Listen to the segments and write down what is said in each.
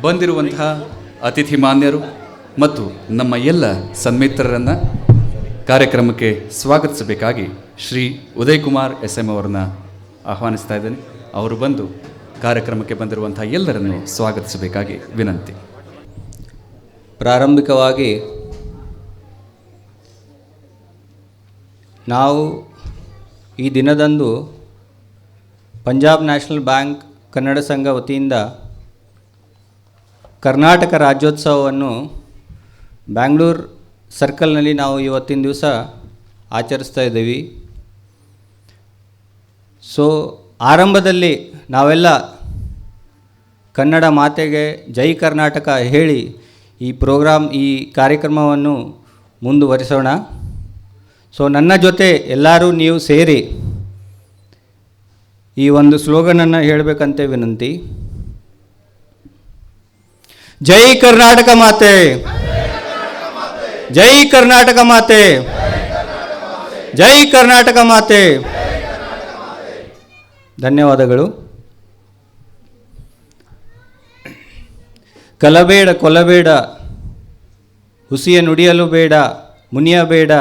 ಬಂದಿರುವಂತಹ ಅತಿಥಿ ಮಾನ್ಯರು ಮತ್ತು ನಮ್ಮ ಎಲ್ಲ ಸನ್ಮಿತ್ರರನ್ನು ಕಾರ್ಯಕ್ರಮಕ್ಕೆ ಸ್ವಾಗತಿಸಬೇಕಾಗಿ ಶ್ರೀ ಉದಯ್ ಕುಮಾರ್ ಎಸ್ ಎಂ ಅವರನ್ನ ಆಹ್ವಾನಿಸ್ತಾ ಇದ್ದೇನೆ. ಅವರು ಬಂದು ಕಾರ್ಯಕ್ರಮಕ್ಕೆ ಬಂದಿರುವಂಥ ಎಲ್ಲರನ್ನು ಸ್ವಾಗತಿಸಬೇಕಾಗಿ ವಿನಂತಿ. ಪ್ರಾರಂಭಿಕವಾಗಿ ನಾವು ಈ ದಿನದಂದು ಪಂಜಾಬ್ ನ್ಯಾಷನಲ್ ಬ್ಯಾಂಕ್ ಕನ್ನಡ ಸಂಘ ವತಿಯಿಂದ ಕರ್ನಾಟಕ ರಾಜ್ಯೋತ್ಸವವನ್ನು ಬ್ಯಾಂಗ್ಳೂರು ಸರ್ಕಲ್ನಲ್ಲಿ ನಾವು ಇವತ್ತಿನ ದಿವಸ ಆಚರಿಸ್ತಾ ಇದ್ದೀವಿ. ಸೊ, ಆರಂಭದಲ್ಲಿ ನಾವೆಲ್ಲ ಕನ್ನಡ ಮಾತೆಗೆ ಜೈ ಕರ್ನಾಟಕ ಹೇಳಿ ಈ ಪ್ರೋಗ್ರಾಮ್ ಈ ಕಾರ್ಯಕ್ರಮವನ್ನು ಮುಂದುವರಿಸೋಣ. ಸೊ, ನನ್ನ ಜೊತೆ ಎಲ್ಲರೂ ನೀವು ಸೇರಿ ಈ ಒಂದು ಸ್ಲೋಗನನ್ನು ಹೇಳಬೇಕಂತೆ ವಿನಂತಿ. ಜೈ ಕರ್ನಾಟಕ ಮಾತೆ. ಜೈ ಕರ್ನಾಟಕ ಮಾತೆ. ಜೈ ಕರ್ನಾಟಕ ಮಾತೆ. ಧನ್ಯವಾದಗಳು. ಕಲಬೇಡ ಕೊಲಬೇಡ. ಹುಸಿಯ ನುಡಿಯಲು ಬೇಡ ಮುನಿಯಬೇಡ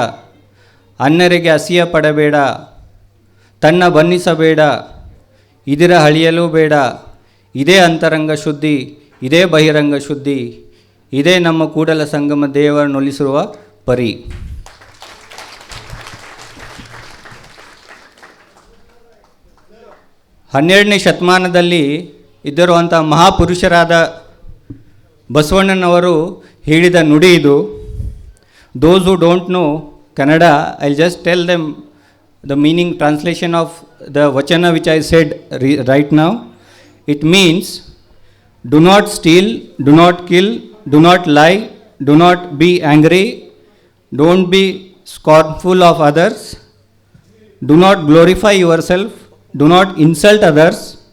ಅನ್ನರಿಗೆ ಹಸಿಯ ಪಡಬೇಡ, ತನ್ನ ಬನ್ನಿಸಬೇಡ, ಇದಿರ ಹಳಿಯಲು ಬೇಡ, ಇದೇ ಅಂತರಂಗ ಶುದ್ಧಿ. ಇದೇ ಬಹಿರಂಗ ಶುದ್ಧಿ, ಇದೇ ನಮ್ಮ ಕೂಡಲ ಸಂಗಮ ದೇವರನ್ನೊಲಿಸಿರುವ ಪರಿ. ಹನ್ನೆರಡನೇ ಶತಮಾನದಲ್ಲಿ ಇದ್ದಿರುವಂಥ ಮಹಾಪುರುಷರಾದ ಬಸವಣ್ಣನವರು ಹೇಳಿದ ನುಡಿ ಇದು. Those who don't know Kannada I just tell them the meaning translation of the vachana which I said right now it means Do not steal, do not kill, do not lie, do not be angry, don't be scornful of others, do not glorify yourself, do not insult others.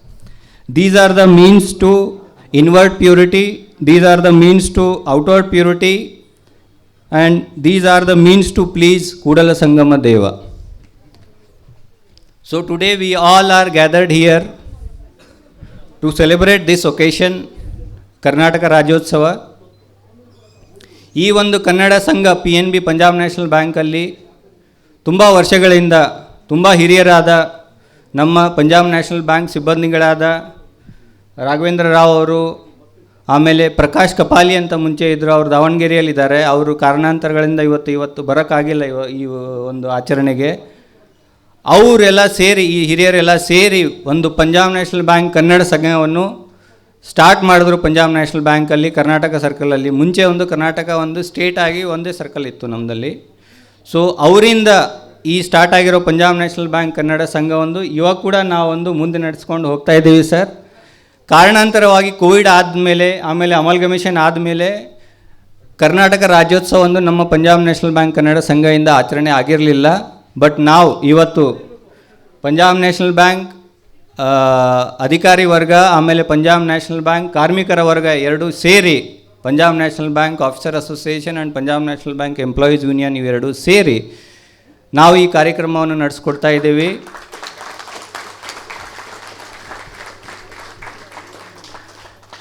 These are the means to inward purity, these are the means to outward purity, and these are the means to please Kudala Sangama Deva. So today we all are gathered here to celebrate this occasion, Karnataka Rajyotsava ಈ ಒಂದು Kannada Sangha P N B Punjab national ಬ್ಯಾಂಕಲ್ಲಿ ತುಂಬ ವರ್ಷಗಳಿಂದ ತುಂಬ ಹಿರಿಯರಾದ ನಮ್ಮ Punjab national bank ಸಿಬ್ಬಂದಿಗಳಾದ ರಾಘವೇಂದ್ರ ರಾವ್ ಅವರು ಆಮೇಲೆ ಪ್ರಕಾಶ್ ಕಪಾಲಿ ಅಂತ ಮುಂಚೆ ಇದ್ದರು ಅವರು ದಾವಣಗೆರೆಯಲ್ಲಿದ್ದಾರೆ. ಅವರು ಕಾರಣಾಂತರಗಳಿಂದ ಇವತ್ತು ಇವತ್ತು ಬರೋಕ್ಕಾಗಿಲ್ಲ ಇವ ಈ ಒಂದು ಆಚರಣೆಗೆ. ಅವರೆಲ್ಲ ಸೇರಿ, ಈ ಹಿರಿಯರೆಲ್ಲ ಸೇರಿ ಒಂದು ಪಂಜಾಬ್ ನ್ಯಾಷನಲ್ ಬ್ಯಾಂಕ್ ಕನ್ನಡ ಸಂಘವನ್ನು ಸ್ಟಾರ್ಟ್ ಮಾಡಿದ್ರು ಪಂಜಾಬ್ ನ್ಯಾಷನಲ್ ಬ್ಯಾಂಕಲ್ಲಿ, ಕರ್ನಾಟಕ ಸರ್ಕಲಲ್ಲಿ. ಮುಂಚೆ ಒಂದು ಕರ್ನಾಟಕ ಒಂದು ಸ್ಟೇಟ್ ಆಗಿ ಒಂದೇ ಸರ್ಕಲ್ ಇತ್ತು ನಮ್ಮದಲ್ಲಿ ಸೊ ಅವರಿಂದ ಈ ಸ್ಟಾರ್ಟ್ ಆಗಿರೋ ಪಂಜಾಬ್ ನ್ಯಾಷನಲ್ ಬ್ಯಾಂಕ್ ಕನ್ನಡ ಸಂಘ ಒಂದು ಇವಾಗ ಕೂಡ ನಾವೊಂದು ಮುಂದೆ ನಡೆಸ್ಕೊಂಡು ಹೋಗ್ತಾ ಇದ್ದೀವಿ ಸರ್. ಕಾರಣಾಂತರವಾಗಿ ಕೋವಿಡ್ ಆದಮೇಲೆ, ಆಮೇಲೆ ಅಮಲ್ಗಮೇಷನ್ ಆದಮೇಲೆ ಕರ್ನಾಟಕ ರಾಜ್ಯೋತ್ಸವ ಒಂದು ನಮ್ಮ ಪಂಜಾಬ್ ನ್ಯಾಷನಲ್ ಬ್ಯಾಂಕ್ ಕನ್ನಡ ಸಂಘದಿಂದ ಆಚರಣೆ ಆಗಿರಲಿಲ್ಲ. ಬಟ್ ನಾವು ಇವತ್ತು ಪಂಜಾಬ್ ನ್ಯಾಷನಲ್ ಬ್ಯಾಂಕ್ ಅಧಿಕಾರಿ ವರ್ಗ, ಆಮೇಲೆ ಪಂಜಾಬ್ ನ್ಯಾಷನಲ್ ಬ್ಯಾಂಕ್ ಕಾರ್ಮಿಕರ ವರ್ಗ ಎರಡೂ ಸೇರಿ Punjab national bank officer association and Punjab national bank employees union ಇವೆರಡೂ ಸೇರಿ ನಾವು ಈ ಕಾರ್ಯಕ್ರಮವನ್ನು ನಡೆಸ್ಕೊಡ್ತಾ ಇದ್ದೀವಿ.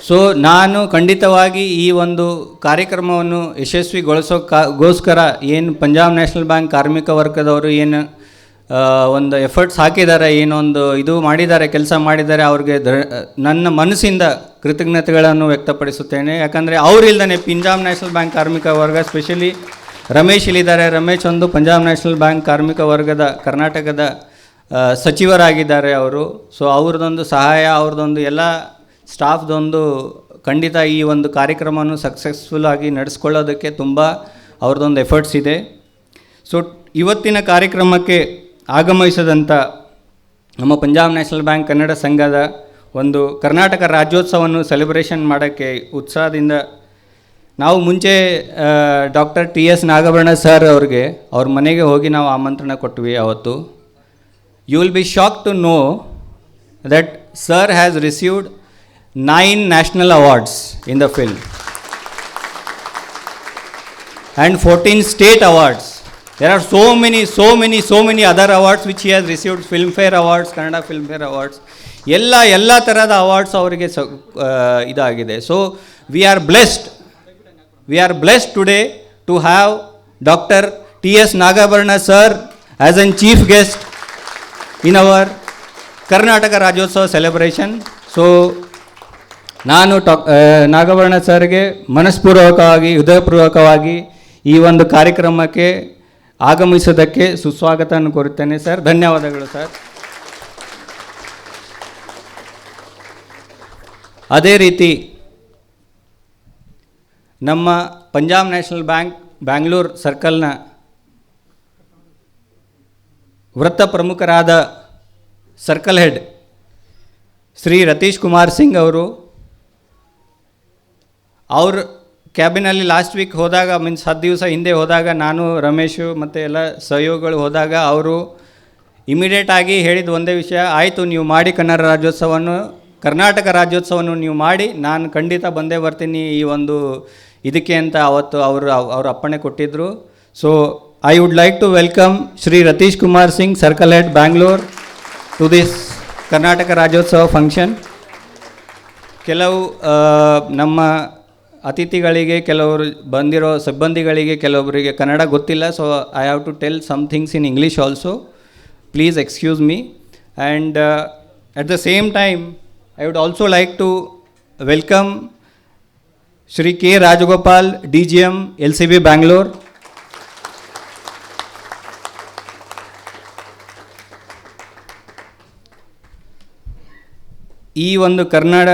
ಸೊ ನಾನು ಖಂಡಿತವಾಗಿ ಈ ಒಂದು ಕಾರ್ಯಕ್ರಮವನ್ನು ಯಶಸ್ವಿಗೊಳಿಸೋಕ್ಕೋಸ್ಕರ ಏನು ಪಂಜಾಬ್ ನ್ಯಾಷನಲ್ ಬ್ಯಾಂಕ್ ಕಾರ್ಮಿಕ ವರ್ಗದವರು ಏನು ಒಂದು ಎಫರ್ಟ್ಸ್ ಹಾಕಿದ್ದಾರೆ ಏನೊಂದು ಇದು ಮಾಡಿದ್ದಾರೆ, ಕೆಲಸ ಮಾಡಿದ್ದಾರೆ, ಅವ್ರಿಗೆ ದ, ನನ್ನ ಮನಸ್ಸಿಂದ ಕೃತಜ್ಞತೆಗಳನ್ನು ವ್ಯಕ್ತಪಡಿಸುತ್ತೇನೆ. ಯಾಕಂದರೆ ಅವರಿಲ್ದೇ ಪಂಜಾಬ್ ನ್ಯಾಷನಲ್ ಬ್ಯಾಂಕ್ ಕಾರ್ಮಿಕ ವರ್ಗ ಸ್ಪೆಷಲಿ ರಮೇಶ್ ಇಲ್ಲಿದ್ದಾರೆ. ರಮೇಶ್ ಒಂದು ಪಂಜಾಬ್ ನ್ಯಾಷನಲ್ ಬ್ಯಾಂಕ್ ಕಾರ್ಮಿಕ ವರ್ಗದ, ಕರ್ನಾಟಕದ ಸಚಿವರಾಗಿದ್ದಾರೆ ಅವರು. ಸೊ ಅವ್ರದ್ದೊಂದು ಸಹಾಯ, ಅವ್ರದ್ದೊಂದು ಎಲ್ಲ ಸ್ಟಾಫ್ದೊಂದು ಖಂಡಿತ ಈ ಒಂದು ಕಾರ್ಯಕ್ರಮವನ್ನು ಸಕ್ಸಸ್ಫುಲ್ ಆಗಿ ನಡೆಸ್ಕೊಳ್ಳೋದಕ್ಕೆ ತುಂಬ ಅವ್ರದ್ದೊಂದು ಎಫರ್ಟ್ಸ್ ಇದೆ. ಸೊ ಇವತ್ತಿನ ಕಾರ್ಯಕ್ರಮಕ್ಕೆ ಆಗಮಿಸಿದಂಥ ನಮ್ಮ ಪಂಜಾಬ್ ನ್ಯಾಷನಲ್ ಬ್ಯಾಂಕ್ ಕನ್ನಡ ಸಂಘದ ಒಂದು ಕರ್ನಾಟಕ ರಾಜ್ಯೋತ್ಸವವನ್ನು ಸೆಲೆಬ್ರೇಷನ್ ಮಾಡೋಕ್ಕೆ ಉತ್ಸಾಹದಿಂದ ನಾವು ಮುಂಚೆ doctor T S Nagabharana sir ಅವ್ರಿಗೆ ಅವ್ರ ಮನೆಗೆ ಹೋಗಿ ನಾವು ಆಮಂತ್ರಣ ಕೊಟ್ವಿ ಅವತ್ತು you will be shock to know that sir has received nine national awards in the film and 14 state awards. There are so many, so many, so many other awards which he has received, Filmfare Awards, Kannada Filmfare Awards. ಎಲ್ಲ ಎಲ್ಲ ಥರದ awards ಅವರಿಗೆ ಸ ಇದಾಗಿದೆ. So we are blessed we are blessed today to have doctor T S Nagabharana sir as an chief guest in our Karnataka Rajyotsava celebration so ನಾನು ಟಾಕ್ ನಾಗಭರಣ ಸರ್ಗೆ ಮನಸ್ಪೂರ್ವಕವಾಗಿ, ಹೃದಯಪೂರ್ವಕವಾಗಿ ಈ ಒಂದು ಕಾರ್ಯಕ್ರಮಕ್ಕೆ ಆಗಮಿಸೋದಕ್ಕೆ ಸುಸ್ವಾಗತವನ್ನು ಕೋರುತ್ತೇನೆ, ಸರ್. ಧನ್ಯವಾದಗಳು, ಸರ್. ಅದೇ ರೀತಿ ನಮ್ಮ ಪಂಜಾಬ್ ನ್ಯಾಷನಲ್ ಬ್ಯಾಂಕ್, ಬ್ಯಾಂಗ್ಳೂರ್ ಸರ್ಕಲ್ನ ವೃತ್ತ ಪ್ರಮುಖರಾದ ಸರ್ಕಲ್ ಹೆಡ್ ಶ್ರೀ ರತೀಶ್ ಕುಮಾರ್ ಸಿಂಗ್ ಅವರು ಅವ್ರ ಕ್ಯಾಬಿನಲ್ಲಿ ಲಾಸ್ಟ್ ವೀಕ್ ಹೋದಾಗ ಮೀನ್ಸ್ ಹತ್ತು ದಿವಸ ಹಿಂದೆ ಹೋದಾಗ ನಾನು, ರಮೇಶು ಮತ್ತು ಎಲ್ಲ ಸಹಯೋಗಿಗಳು ಹೋದಾಗ ಅವರು ಇಮಿಡಿಯೇಟ್ ಆಗಿ ಹೇಳಿದ ಒಂದೇ ವಿಷಯ, ಆಯಿತು, ನೀವು ಮಾಡಿ ಕನ್ನಡ ರಾಜ್ಯೋತ್ಸವವನ್ನು, ಕರ್ನಾಟಕ ರಾಜ್ಯೋತ್ಸವವನ್ನು ನೀವು ಮಾಡಿ, ನಾನು ಖಂಡಿತ ಬಂದೇ ಬರ್ತೀನಿ ಈ ಒಂದು ಇದಕ್ಕೆ ಅಂತ ಅವತ್ತು ಅವರು ಅವರು ಅಪ್ಪಣೆ ಕೊಟ್ಟಿದ್ದರು so I would like to welcome Shri Ratish Kumar Singh circle head Bangalore to this Karnataka Rajyotsava function ಕೆಲವು ನಮ್ಮ ಅತಿಥಿಗಳಿಗೆ ಕೆಲವರು ಬಂದಿರೋ ಸಿಬ್ಬಂದಿಗಳಿಗೆ ಕೆಲವೊಬ್ಬರಿಗೆ ಕನ್ನಡ ಗೊತ್ತಿಲ್ಲ so I have to tell some things in English also please excuse me and at the same time I would also like to welcome Shri K Rajagopal D G M L C B Bangalore ಈ ಒಂದು Kannada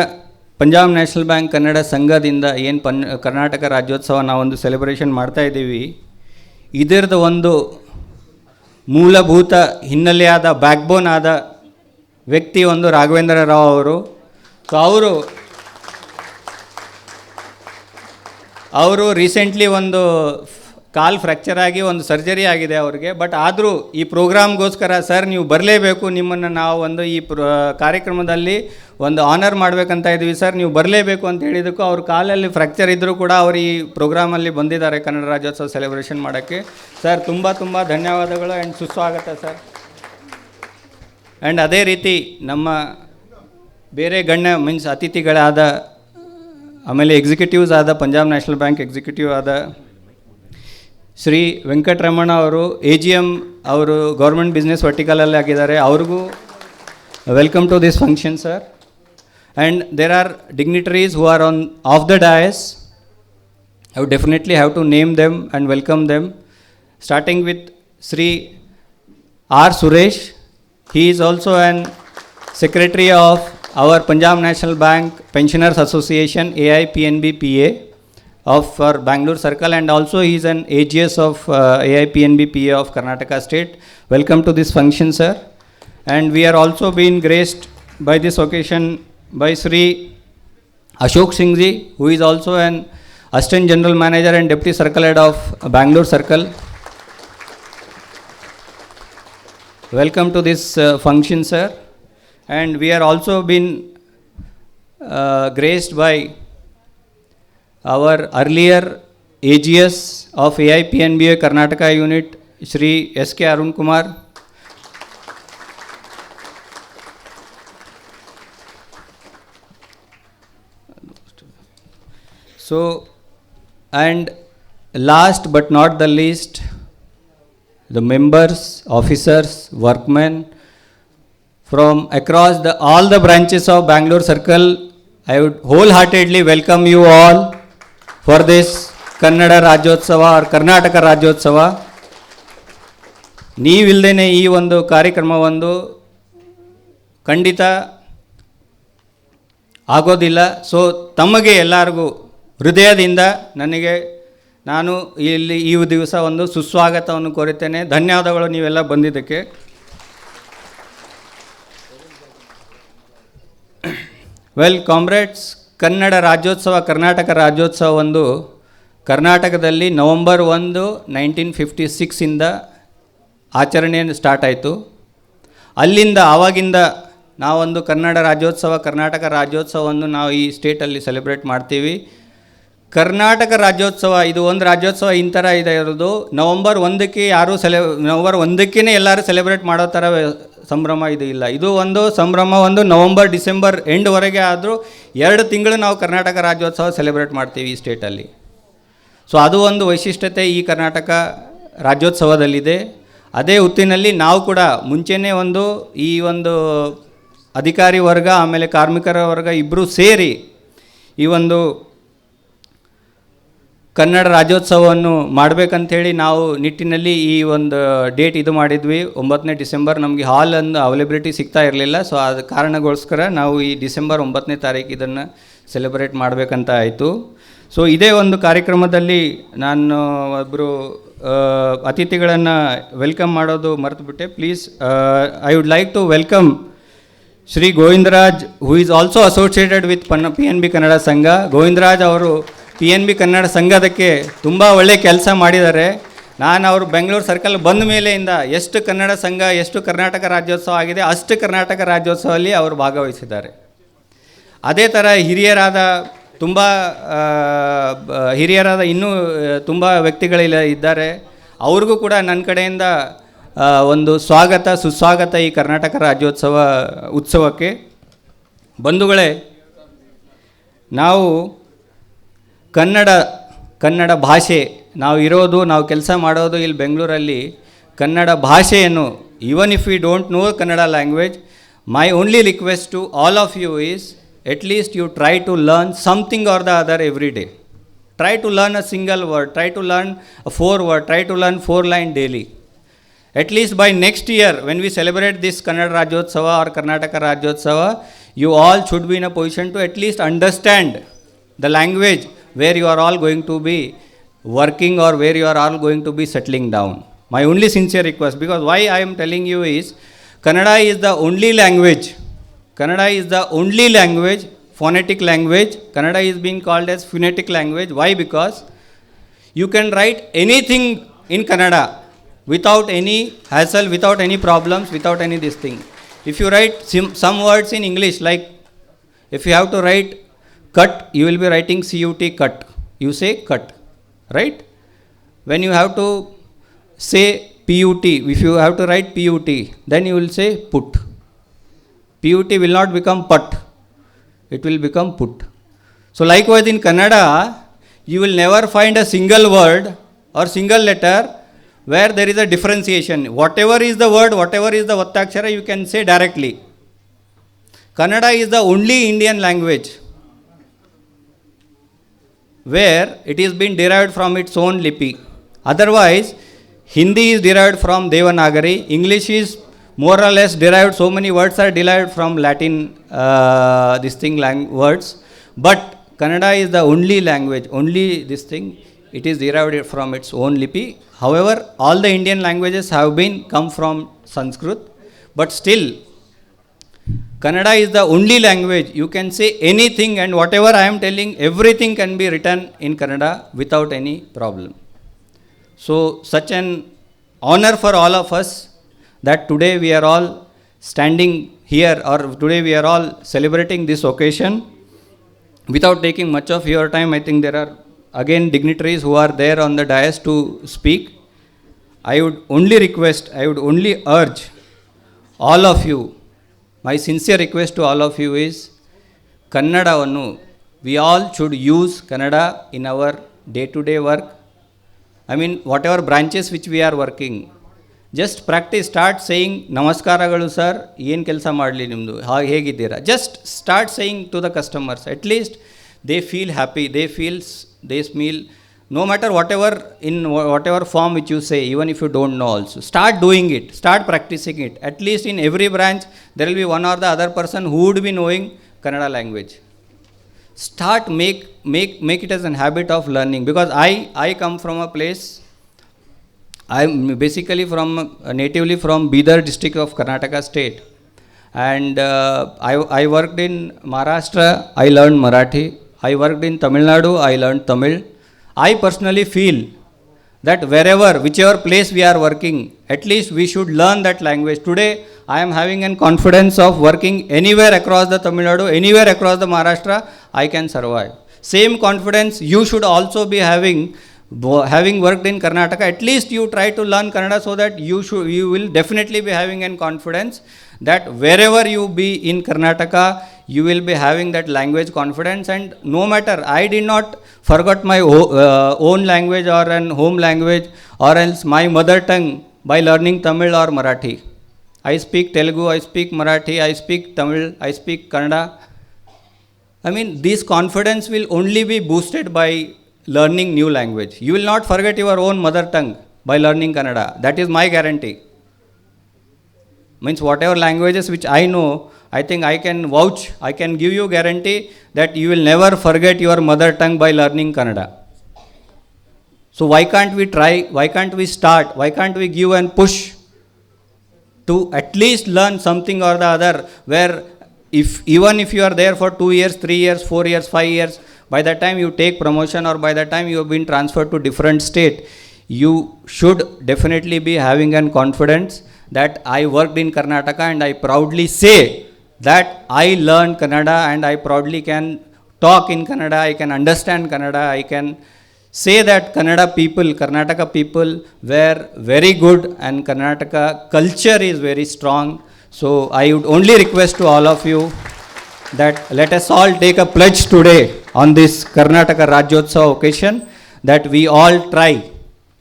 Punjab national bank Kannada ಸಂಘದಿಂದ ಏನು ಪನ್, ಕರ್ನಾಟಕ ರಾಜ್ಯೋತ್ಸವ ನಾವೊಂದು celebration ಮಾಡ್ತಾ ಇದ್ದೀವಿ. ಇದರದ ಒಂದು ಮೂಲಭೂತ ಹಿನ್ನೆಲೆಯಾದ backbone ಆದ ವ್ಯಕ್ತಿ ಒಂದು ರಾಘವೇಂದ್ರ ರಾವ್ ಅವರು. ಸೊ ಅವರು ಅವರು ರೀಸೆಂಟ್ಲಿ ಒಂದು ಕಾಲ್ ಫ್ರ್ಯಾಕ್ಚರ್ ಆಗಿ ಒಂದು ಸರ್ಜರಿ ಆಗಿದೆ ಅವ್ರಿಗೆ. ಬಟ್ ಆದರೂ ಈ ಪ್ರೋಗ್ರಾಮ್ಗೋಸ್ಕರ, ಸರ್, ನೀವು ಬರಲೇಬೇಕು. ನಿಮ್ಮನ್ನು ನಾವು ಒಂದು ಈ ಪ್ರ, ಕಾರ್ಯಕ್ರಮದಲ್ಲಿ ಒಂದು ಆನರ್ ಮಾಡಬೇಕಂತ ಇದ್ದೀವಿ. ಸರ್, ನೀವು ಬರಲೇಬೇಕು. ಅಂತ ಹೇಳಿದಕ್ಕೂ ಅವ್ರ ಕಾಲಲ್ಲಿ ಫ್ರ್ಯಾಕ್ಚರ್ ಇದ್ದರೂ ಕೂಡ ಅವರು ಈ ಪ್ರೋಗ್ರಾಮಲ್ಲಿ ಬಂದಿದ್ದಾರೆ ಕನ್ನಡ ರಾಜ್ಯೋತ್ಸವ ಸೆಲೆಬ್ರೇಷನ್ ಮಾಡೋಕ್ಕೆ. ಸರ್, ತುಂಬ ತುಂಬ ಧನ್ಯವಾದಗಳು ಆ್ಯಂಡ್ ಸುಸ್ವಾಗತ, ಸರ್. ಆ್ಯಂಡ್ ಅದೇ ರೀತಿ ನಮ್ಮ ಬೇರೆ ಗಣ್ಯ ಮೀನ್ಸ್ ಅತಿಥಿಗಳಾದ, ಆಮೇಲೆ ಎಕ್ಸಿಕ್ಯೂಟಿವ್ಸ್ ಆದ, ಪಂಜಾಬ್ ನ್ಯಾಷನಲ್ ಬ್ಯಾಂಕ್ ಎಕ್ಸಿಕ್ಯೂಟಿವ್ ಆದ ಶ್ರೀ ವೆಂಕಟರಮಣ ಅವರು ಎ ಜಿ ಎಂ ಅವರು ಗೌರ್ಮೆಂಟ್ ಬಿಸ್ನೆಸ್ ವರ್ಟಿಕಲಲ್ಲಿ ಆಗಿದ್ದಾರೆ ಅವ್ರಿಗೂ welcome to this function sir and there are dignitaries who are on of the dais I them definitely have to name them and welcome them, starting is also an secretary He is also an secretary of our Punjab National Bank Pensioners Association, P PA of our Bangalore Circle, and also he is an AGS of uh, of Karnataka State. Welcome to this function, sir. And we are also being graced by this occasion by Sri Ashok Singh ji, who is also an Assistant General Manager and Deputy Circle Head of Bangalore Circle. Welcome to this uh, function, sir. And we are also been uh, graced by our earlier AGS of AIPNBA Karnataka unit, Sri S.K. Arun Kumar. So, and last but not the least, the members, officers, workmen from across the all the branches of Bangalore Circle, I would wholeheartedly welcome you all for this Rajyotsava or Karnataka Rajyotsava. ನೀವಿಲ್ದೇನೆ ಈ ಒಂದು ಕಾರ್ಯಕ್ರಮವೊಂದು ಖಂಡಿತ ಆಗೋದಿಲ್ಲ so ತಮಗೆ ಎಲ್ಲರಿಗೂ ಹೃದಯದಿಂದ ನನಗೆ ನಾನು ಇಲ್ಲಿ ಈ ದಿವಸ ಒಂದು ಸುಸ್ವಾಗತವನ್ನು ಕೋರುತ್ತೇನೆ ಧನ್ಯವಾದಗಳು ನೀವೆಲ್ಲ ಬಂದಿದ್ದಕ್ಕೆ ವೆಲ್ ಕಾಮ್ರೇಡ್ಸ್ ಕನ್ನಡ ರಾಜ್ಯೋತ್ಸವ, ಕರ್ನಾಟಕ ರಾಜ್ಯೋತ್ಸವ ಒಂದು ಕರ್ನಾಟಕದಲ್ಲಿ ನವಂಬರ್ ಒಂದು ನೈನ್ಟೀನ್ ಫಿಫ್ಟಿ ಸಿಕ್ಸಿಂದ ಆಚರಣೆಯನ್ನು ಸ್ಟಾರ್ಟ್ ಆಯಿತು. ಅಲ್ಲಿಂದ ಆವಾಗಿಂದ ನಾವೊಂದು ಕನ್ನಡ ರಾಜ್ಯೋತ್ಸವ, ಕರ್ನಾಟಕ ರಾಜ್ಯೋತ್ಸವವನ್ನು ನಾವು ಈ ಸ್ಟೇಟಲ್ಲಿ ಸೆಲೆಬ್ರೇಟ್ ಮಾಡ್ತೀವಿ. ಕರ್ನಾಟಕ ರಾಜ್ಯೋತ್ಸವ, ಇದು ಒಂದು ರಾಜ್ಯೋತ್ಸವ ಈ ಥರ ಇದೆ ಇರೋದು. ನವಂಬರ್ ಒಂದಕ್ಕೆ ಯಾರೂ ಸೆಲೆ ನವಂಬರ್ ಒಂದಕ್ಕೇ ಎಲ್ಲರೂ ಸೆಲೆಬ್ರೇಟ್ ಮಾಡೋ ಥರ ಸಂಭ್ರಮ ಇದು ಇಲ್ಲ. ಇದು ಒಂದು ಸಂಭ್ರಮ, ಒಂದು ನವಂಬರ್, ಡಿಸೆಂಬರ್ ಎಂಡ್ವರೆಗೆ ಆದರೂ ಎರಡು ತಿಂಗಳು ನಾವು ಕರ್ನಾಟಕ ರಾಜ್ಯೋತ್ಸವ ಸೆಲೆಬ್ರೇಟ್ ಮಾಡ್ತೀವಿ ಈ ಸ್ಟೇಟಲ್ಲಿ. ಸೊ ಅದು ಒಂದು ವೈಶಿಷ್ಟ್ಯತೆ ಈ ಕರ್ನಾಟಕ ರಾಜ್ಯೋತ್ಸವದಲ್ಲಿದೆ. ಅದೇ ಹೊತ್ತಿನಲ್ಲಿ ನಾವು ಕೂಡ ಮುಂಚೆನೇ ಒಂದು ಈ ಒಂದು ಅಧಿಕಾರಿ ವರ್ಗ, ಆಮೇಲೆ ಕಾರ್ಮಿಕರ ವರ್ಗ ಇಬ್ಬರೂ ಸೇರಿ ಈ ಒಂದು ಕನ್ನಡ ರಾಜ್ಯೋತ್ಸವವನ್ನು ಮಾಡಬೇಕಂಥೇಳಿ ನಾವು ನಿಟ್ಟಿನಲ್ಲಿ ಈ ಒಂದು ಡೇಟ್ ಇದು ಮಾಡಿದ್ವಿ. ಒಂಬತ್ತನೇ ಡಿಸೆಂಬರ್ ನಮಗೆ ಹಾಲ್ ಒಂದು ಅವೈಲೇಬಿಲಿಟಿ ಸಿಗ್ತಾ ಇರಲಿಲ್ಲ. ಸೊ ಆ ಕಾರಣಗೋಸ್ಕರ ನಾವು ಈ ಡಿಸೆಂಬರ್ ಒಂಬತ್ತನೇ ತಾರೀಕು ಇದನ್ನು ಸೆಲೆಬ್ರೇಟ್ ಮಾಡಬೇಕಂತ ಆಯಿತು. ಸೊ ಇದೇ ಒಂದು ಕಾರ್ಯಕ್ರಮದಲ್ಲಿ ನಾನು ಒಬ್ಬರು ಅತಿಥಿಗಳನ್ನು ವೆಲ್ಕಮ್ ಮಾಡೋದು ಮರೆತುಬಿಟ್ಟೆ. Please I would like to welcome Shri Govindaraj who is also associated with Ponna P N B Kannada Sangha Govindaraj ಅವರು ಪಿ ಎನ್ ಬಿ ಕನ್ನಡ ಸಂಘದಕ್ಕೆ ತುಂಬ ಒಳ್ಳೆಯ ಕೆಲಸ ಮಾಡಿದ್ದಾರೆ. ನಾನು ಅವರು ಬೆಂಗಳೂರು ಸರ್ಕಲ್ ಬಂದ ಮೇಲೆಯಿಂದ ಎಷ್ಟು ಕನ್ನಡ ಸಂಘ, ಎಷ್ಟು ಕರ್ನಾಟಕ ರಾಜ್ಯೋತ್ಸವ ಆಗಿದೆ, ಅಷ್ಟು ಕರ್ನಾಟಕ ರಾಜ್ಯೋತ್ಸವದಲ್ಲಿ ಅವರು ಭಾಗವಹಿಸಿದ್ದಾರೆ. ಅದೇ ಥರ ಹಿರಿಯರಾದ ತುಂಬ ಹಿರಿಯರಾದ ಇನ್ನೂ ತುಂಬ ವ್ಯಕ್ತಿಗಳಿಲ್ಲ ಇದ್ದಾರೆ. ಅವ್ರಿಗೂ ಕೂಡ ನನ್ನ ಕಡೆಯಿಂದ ಒಂದು ಸ್ವಾಗತ, ಸುಸ್ವಾಗತ ಈ ಕರ್ನಾಟಕ ರಾಜ್ಯೋತ್ಸವ, ಉತ್ಸವಕ್ಕೆ. ಬಂಧುಗಳೇ, ನಾವು ಕನ್ನಡ ಕನ್ನಡ ಭಾಷೆ, ನಾವು ಇರೋದು, ನಾವು ಕೆಲಸ ಮಾಡೋದು ಇಲ್ಲಿ ಬೆಂಗಳೂರಲ್ಲಿ ಕನ್ನಡ ಭಾಷೆಯನ್ನು even if you don't know Kannada language my only request to all of you is at least you try to learn something or the other every day try to learn a single word try to learn four word try to learn four line daily at least by next year, when we celebrate this kannada rajyotsava or karnataka rajyotsava, you all should be in a position to at least understand the language where you are all going to be working or where you are all going to be settling down. My only sincere request because why i am telling you is kannada is the only language kannada is the only language phonetic language kannada is being called as phonetic language. Why? Because you can write anything in Kannada without any hassle, without any problems, without any this thing. If you write sim- some words in English, like if you have to write cut, you will be writing CUT cut. You say cut, right? When you have to say PUT, if you have to write PUT, then you will say put. PUT will not become put, it will become put. So, likewise in Kannada, you will never find a single word or single letter where there is a differentiation. Whatever is the word, whatever is the Vattakshara, you can say directly. Kannada is the only Indian language where it is been derived from its own lipi. Otherwise, Hindi is derived from Devanagari, English is more or less derived, so many words are derived from Latin, uh, this thing, lang- words. But Kannada is the only language, only this thing, it is derived from its own lipi. However, all the Indian languages have been come from Sanskrit, but still Kannada is the only language you can say anything and whatever I am telling, everything can be written in Kannada without any problem. So, such an honor for all of us that today we are all standing here or today we are all celebrating this occasion. Without taking much of your time, I think there are again dignitaries who are there on the dais to speak. I would only request, I would only urge all of you, my sincere request to all of you is ಕನ್ನಡವನ್ನು we all should use Kannada in our day to day work I mean whatever branches which we are working just practice start saying ನಮಸ್ಕಾರಗಳು sir ಏನು ಕೆಲಸ ಮಾಡಲಿ ನಿಮ್ಮದು ಹಾಗೆ ಹೇಗಿದ್ದೀರಾ? Just start saying to the customers at least they feel happy they feels they smile no matter whatever in whatever form which you say even if you don't know also start doing it start practicing it. At least in every branch there will be one or the other person who would be knowing kannada language. Start make make make it as an habit of learning because i i come from a place i'm basically from uh, natively from bidar district of karnataka state. And uh, I, I worked in maharashtra i learned marathi. I worked in tamil nadu i learned tamil i personally feel that wherever whichever place we are working at least we should learn that language. Today i am having an confidence of working anywhere across the tamil nadu anywhere across the maharashtra i can survive. Same confidence you should also be having having worked in Karnataka, at least you try to learn Kannada so that you should you will definitely be having an confidence that wherever you be in Karnataka, you will be having that language confidence. And no matter, I did not forget my uh, own language or an home language or else my mother tongue by learning Tamil or Marathi. I speak Telugu, I speak Marathi, I speak Tamil, I speak Kannada. I mean, this confidence will only be boosted by learning new language. You will not forget your own mother tongue by learning Kannada. That is my guarantee. Means whatever languages which I know, I think I can vouch, I can give you guarantee that you will never forget your mother tongue by learning Kannada. So why can't we try? Why can't we start? Why can't we give and push to at least learn something or the other where if even if you are there for 2 years 3 years 4 years 5 years by the time you take promotion or by the time you have been transferred to different state you should definitely be having an confidence that i worked in karnataka and i proudly say that i learned kannada and i proudly can talk in kannada i can understand kannada i can say that Kannada people, Karnataka people were very good and Karnataka culture is very strong. So I would only request to all of you that let us all take a pledge today on this Karnataka Rajyotsava occasion that we all try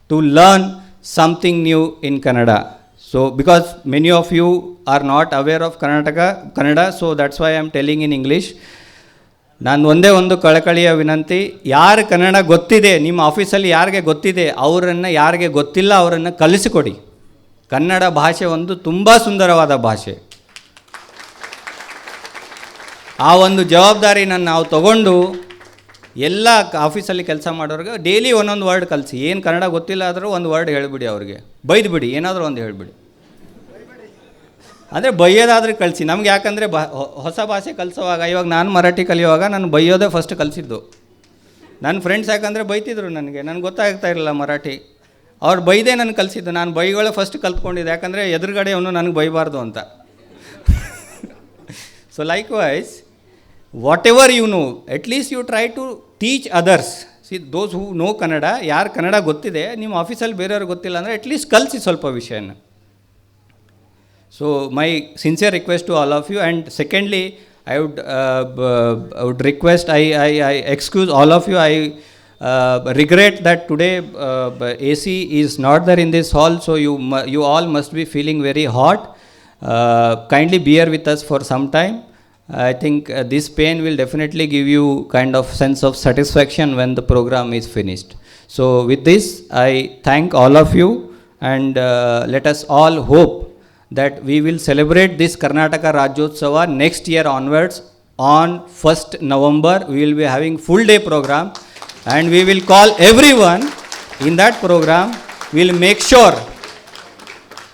to learn something new in Kannada. So because many of you are not aware of Karnataka, Kannada, so that's why I am telling in English. ನಾನು ಒಂದೇ ಒಂದು ಕಳಕಳಿಯ ವಿನಂತಿ ಯಾರು ಕನ್ನಡ ಗೊತ್ತಿದೆ ನಿಮ್ಮ ಆಫೀಸಲ್ಲಿ ಯಾರಿಗೆ ಗೊತ್ತಿದೆ ಅವರನ್ನು ಯಾರಿಗೆ ಗೊತ್ತಿಲ್ಲ ಅವರನ್ನು ಕಲಿಸಿಕೊಡಿ. ಕನ್ನಡ ಭಾಷೆ ಒಂದು ತುಂಬ ಸುಂದರವಾದ ಭಾಷೆ. ಆ ಒಂದು ಜವಾಬ್ದಾರಿನ ನಾವು ತಗೊಂಡು ಎಲ್ಲ ಆಫೀಸಲ್ಲಿ ಕೆಲಸ ಮಾಡೋರಿಗೆ ಡೈಲಿ ಒಂದೊಂದು ವರ್ಡ್ ಕಲಿಸಿ. ಏನು ಕನ್ನಡ ಗೊತ್ತಿಲ್ಲ ಆದರೂ ಒಂದು ವರ್ಡ್ ಹೇಳಿಬಿಡಿ ಅವ್ರಿಗೆ. ಬೈದು ಬಿಡಿ ಏನಾದರೂ ಒಂದು ಹೇಳಿಬಿಡಿ. ಅಂದರೆ ಬೈಯೋದಾದರೆ ಕಳಿಸಿ. ನಮ್ಗೆ ಯಾಕಂದರೆ ಬ ಹೊಸ ಭಾಷೆ ಕಲಿಸೋವಾಗ, ಇವಾಗ ನಾನು ಮರಾಠಿ ಕಲಿಯುವಾಗ ನಾನು ಬೈಯೋದೇ ಫಸ್ಟ್ ಕಲಿಸಿದ್ದು. ನನ್ನ ಫ್ರೆಂಡ್ಸ್ ಯಾಕಂದರೆ ಬೈತಿದ್ರು ನನಗೆ. ನನಗೆ ಗೊತ್ತಾಗ್ತಾ ಇರಲಿಲ್ಲ ಮರಾಠಿ. ಅವ್ರು ಬೈದೇ ನಾನು ಕಲಿಸಿದ್ದು. ನಾನು ಬೈಗಳೇ ಫಸ್ಟ್ ಕಲ್ತ್ಕೊಂಡಿದ್ದೆ. ಯಾಕಂದರೆ ಎದುರುಗಡೆ ಅವನು ನನಗೆ ಬೈಬಾರ್ದು ಅಂತ. So likewise whatever you know at least you try to teach others see those who know Kannada ಯಾರು ಕನ್ನಡ ಗೊತ್ತಿದೆ ನಿಮ್ಮ ಆಫೀಸಲ್ಲಿ ಬೇರೆಯವ್ರಿಗೆ ಗೊತ್ತಿಲ್ಲ ಅಂದರೆ ಅಟ್ಲೀಸ್ಟ್ ಕಲಿಸಿ ಸ್ವಲ್ಪ ವಿಷಯನ. So my sincere request to all of you, and secondly, I would uh, would request I, I, I excuse all of you. I uh, regret that today uh, AC is not there in this hall, so you you all must be feeling very hot. Uh, kindly bear with us for some time. I think uh, this pain will definitely give you kind of sense of satisfaction when the program is finished. So with this, I thank all of you, and uh, let us all hope that we will celebrate this Karnataka Rajyotsava next year onwards on 1st November. We will be having full day program and we will call everyone in that program. We will make sure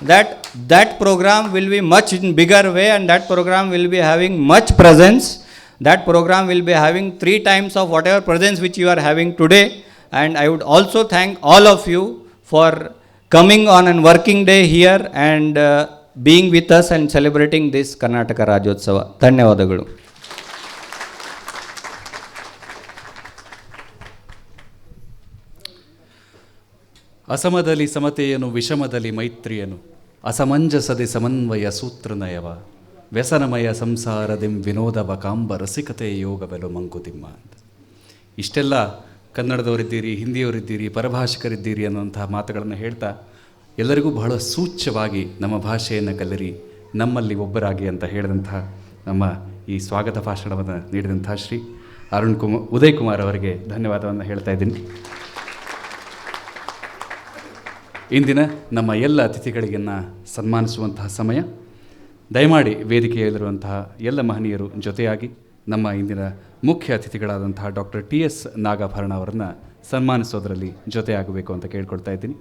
that that program will be much in bigger way and that program will be having much presence. That program will be having three times of whatever presence which you are having today. And I would also thank all of you for coming on a working day here and uh, being with us and celebrating this Karnataka Rajyotsava ಧನ್ಯವಾದಗಳು ಅಸಮದಲ್ಲಿ ಸಮತೆಯನು, ವಿಷಮದಲ್ಲಿ ಮೈತ್ರಿಯನು. ಅಸಮಂಜಸದೆ ಸಮನ್ವಯ ಸೂತ್ರನಯವ. ವ್ಯಸನಮಯ ಸಂಸಾರದಿಂ ವಿನೋದವ ಕಾಂಬ ರಸಿಕತೆ ಯೋಗವೆಲು ಮಂಕುತಿಮ್ಮ ಅಂತ. ಇಷ್ಟೆಲ್ಲ ಕನ್ನಡದವರಿದ್ದೀರಿ, ಹಿಂದಿಯವರಿದ್ದೀರಿ, ಪರಭಾಷಿಕರಿದ್ದೀರಿ ಅನ್ನುವಂತಹ ಮಾತುಗಳನ್ನು ಹೇಳ್ತಾ ಎಲ್ಲರಿಗೂ ಬಹಳ ಸೂಚ್ಯವಾಗಿ ನಮ್ಮ ಭಾಷೆಯನ್ನು ಕಲರಿ ನಮ್ಮಲ್ಲಿ ಒಬ್ಬರಾಗಿ ಅಂತ ಹೇಳಿದಂತಹ ನಮ್ಮ ಈ ಸ್ವಾಗತ ಭಾಷಣವನ್ನು ನೀಡಿದಂಥ ಶ್ರೀ ಅರುಣ್ ಕುಮಾರ್ ಉದಯ್ ಕುಮಾರ್ ಅವರಿಗೆ ಧನ್ಯವಾದವನ್ನು ಹೇಳ್ತಾ ಇದ್ದೀನಿ. ಇಂದಿನ ನಮ್ಮ ಎಲ್ಲ ಅತಿಥಿಗಳಿಗನ್ನು ಸನ್ಮಾನಿಸುವಂತಹ ಸಮಯ. ದಯಮಾಡಿ ವೇದಿಕೆಯಲ್ಲಿರುವಂತಹ ಎಲ್ಲ ಮಹನೀಯರು ಜೊತೆಯಾಗಿ ನಮ್ಮ ಇಂದಿನ ಮುಖ್ಯ ಅತಿಥಿಗಳಾದಂತಹ ಡಾಕ್ಟರ್ ಟಿ ಎಸ್ ನಾಗಾಭರಣ ಅವರನ್ನು ಸನ್ಮಾನಿಸೋದರಲ್ಲಿ ಜೊತೆಯಾಗಬೇಕು ಅಂತ ಕೇಳ್ಕೊಳ್ತಾ ಇದ್ದೀನಿ.